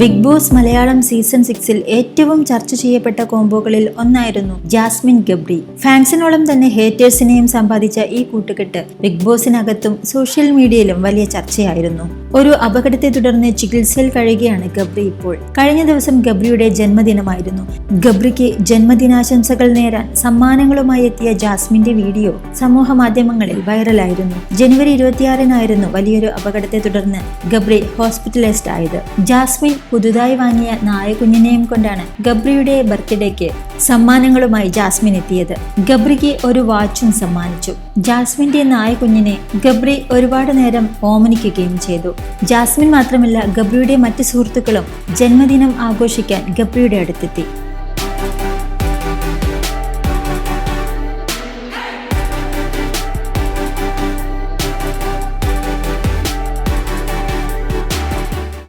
Big boss Malayalam season സിക്സിൽ ഏറ്റവും ചർച്ച ചെയ്യപ്പെട്ട കോംബോകളിൽ ഒന്നായിരുന്നു ജാസ്മിൻ ഗബ്രി. ഫാൻസിനോളം തന്നെ ഹേറ്റേഴ്സിനെയും സമ്പാദിച്ച ഈ കൂട്ടുകെട്ട് ബിഗ് ബോസിനകത്തും സോഷ്യൽ മീഡിയയിലും വലിയ ചർച്ചയായിരുന്നു. ഒരു അപകടത്തെ തുടർന്ന് ചികിത്സയിൽ കഴിയുകയാണ് ഗബ്രി ഇപ്പോൾ. കഴിഞ്ഞ ദിവസം ഗബ്രിയുടെ ജന്മദിനമായിരുന്നു. ഗബ്രിക്ക് ജന്മദിനാശംസകൾ നേരാൻ സമ്മാനങ്ങളുമായി എത്തിയ ജാസ്മിന്റെ വീഡിയോ സമൂഹ മാധ്യമങ്ങളിൽ വൈറലായിരുന്നു. ജനുവരി ഇരുപത്തിയാറിനായിരുന്നു വലിയൊരു അപകടത്തെ തുടർന്ന് ഗബ്രി ഹോസ്പിറ്റലൈസ്ഡ് ആയത്. ജാസ്മിൻ പുതുതായി വാങ്ങിയ നായകുഞ്ഞിനെയും കൊണ്ടാണ് ഗബ്രിയുടെ ബർത്ത്ഡേക്ക് സമ്മാനങ്ങളുമായി ജാസ്മിൻ എത്തിയത്. ഗബ്രിക്ക് ഒരു വാച്ചും സമ്മാനിച്ചു. ജാസ്മിന്റെ നായകുഞ്ഞിനെ ഗബ്രി ഒരുപാട് നേരം ഓമനിക്കുകയും ചെയ്തു. ജാസ്മിൻ മാത്രമല്ല ഗബ്രിയുടെ മറ്റ് സുഹൃത്തുക്കളും ജന്മദിനം ആഘോഷിക്കാൻ ഗബ്രിയുടെ അടുത്തെത്തി.